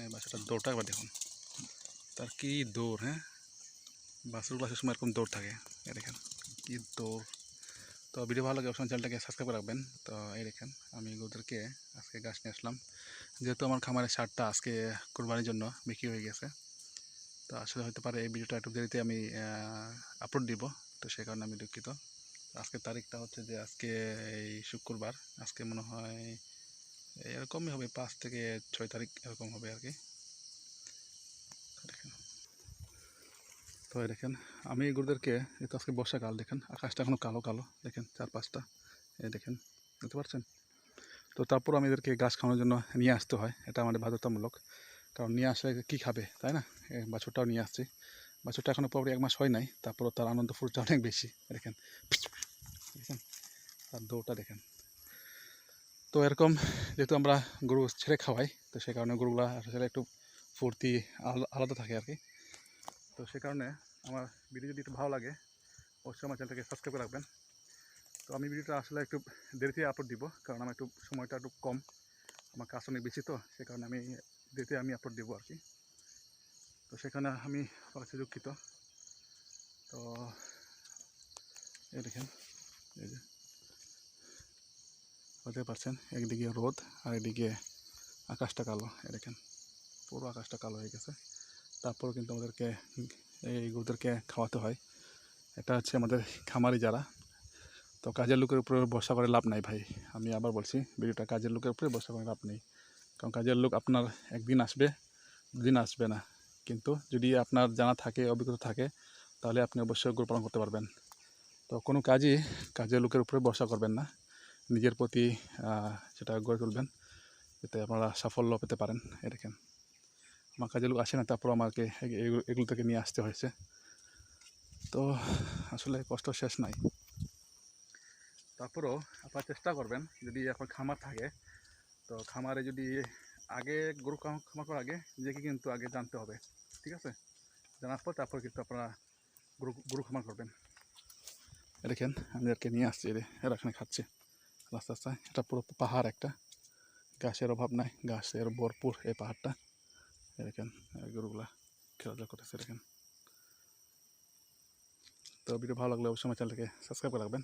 এই বাচ্চাটার দৌড়টা একবার দেখুন। তার কি দৌড় হ্যাঁ? বাছুর সময় এরকম দৌড় থাকে। এই দেখেন, কি দৌড়। তো ভিডিও ভালো লাগে, অবশ্যই চ্যানেলটাকে সাবস্ক্রাইব করে রাখবেন। তো এই দেখেন, আমি গরুদেরকে আজকে গাছ নিয়ে আসলাম। যেহেতু আমার খামারের সারটা আজকে কোরবানির জন্য বিক্রি হয়ে গেছে, তো আসলে হতে পারে এই ভিডিওটা একটু দেরিতে আমি আপলোড দিব। তো সে কারণে আমি দুঃখিত। আজকে তারিখটা হচ্ছে যে আজকে এই শুক্রবার। আজকে মনে হয় এরকমই হবে, পাঁচ থেকে ছয় তারিখ এরকম হবে আর কি। দেখেন। তো দেখেন, আমি এগুলোদেরকে গরুদেরকে, এই তো আজকে বর্ষাকাল, দেখেন, আকাশটা এখনও কালো কালো, দেখেন চার পাঁচটা এই দেখেন বুঝতে পারছেন তো তারপর আমি এদেরকে গাছ খাওয়ানোর জন্য নিয়ে আসতে হয়, এটা আমাদের বাধ্যতামূলক। কারণ নিয়ে আসলে কী খাবে, তাই না? বাছুরটাও নিয়ে আসছি। বাছুরটা এখনও পুরোপুরি এক মাস হয় নাই, তারপরও তার আনন্দ ফুলটা অনেক বেশি, দেখেন। দেখেন, তার দৌড়টা দেখেন। তো এরকম যেহেতু আমরা গরু ছেড়ে খাওয়াই, তো সেই কারণে গরুগুলো আসলে একটু ফুর্তি আলাদা থাকে আর কি তো সে কারণে আমার ভিডিও যদি একটু ভালো লাগে, অবশ্যই আমার চ্যানেলটাকে সাবস্ক্রাইব করে রাখবেন। তো আমি ভিডিওটা আসলে একটু দেরিতে আপলোড দিব, কারণ আমার একটু সময়টা একটু কম, আমার কাজ অনেক বেশি তো, সে কারণে আমি দেরিতে আমি আপলোড দিব আর কি তো সেখানে আমি আমার কাছে দুঃখিত। তো এই দেখেন, এই যে বুঝতে পারছেন। একদিকে রোদ আর এদিকে আকাশটা কালো। দেখেন, পুরো আকাশটা কালো হয়ে গেছে। তারপর কিন্তু আমাদেরকে এই গরুদেরকে খাওয়াতে হয়। এটা হচ্ছে আমাদের খামারি যারা। তো কাজের লোকের উপরে ভরসা করে লাভ নাই ভাই। আমি আবার বলছি, ভিডিওটা কাজের লোকের উপরে ভরসা করে লাভ নেই। কারণ কাজের লোক আপনার একদিন আসবে, দুদিন আসবে না। কিন্তু যদি আপনার জানা থাকে, অভিজ্ঞতা থাকে, তাহলে আপনি অবশ্যই গরু পালন করতে পারবেন। তো কোনো কাজই কাজের লোকের উপরে ভরসা করবেন না। নিজের প্রতি সেটা গড়ে তুলবেন যাতে আপনারা সাফল্য পেতে পারেন, এ দেখেন। আমার কাজের লোক আসে না তারপর আমাকে এগুলো থেকে নিয়ে আসতে হয়েছে। তো আসলে কষ্ট শেষ নাই। তারপরও আপনারা চেষ্টা করবেন, যদি আপনার খামার থাকে, তো খামারে যদি আগে গরু খামা- খামার করার আগে নিজেকে কিন্তু আগে জানতে হবে, ঠিক আছে? জানার পর তারপর কিন্তু আপনারা গরু গরু খামার করবেন। দেখেন, আমি এদেরকে নিয়ে আসছি এরা এখানে খাচ্ছে। রাস্তা চায় এটা পুরো পাহাড় একটা। গাছের অভাব নাই, গাছের ভরপুর এই পাহাড়টা। এরকম গরুগুলা খেলাধুলা করতেছে এরকম তো ভিডিও ভালো লাগলে অবশ্যই আমার চ্যানেলকে সাবস্ক্রাইব করে রাখবেন।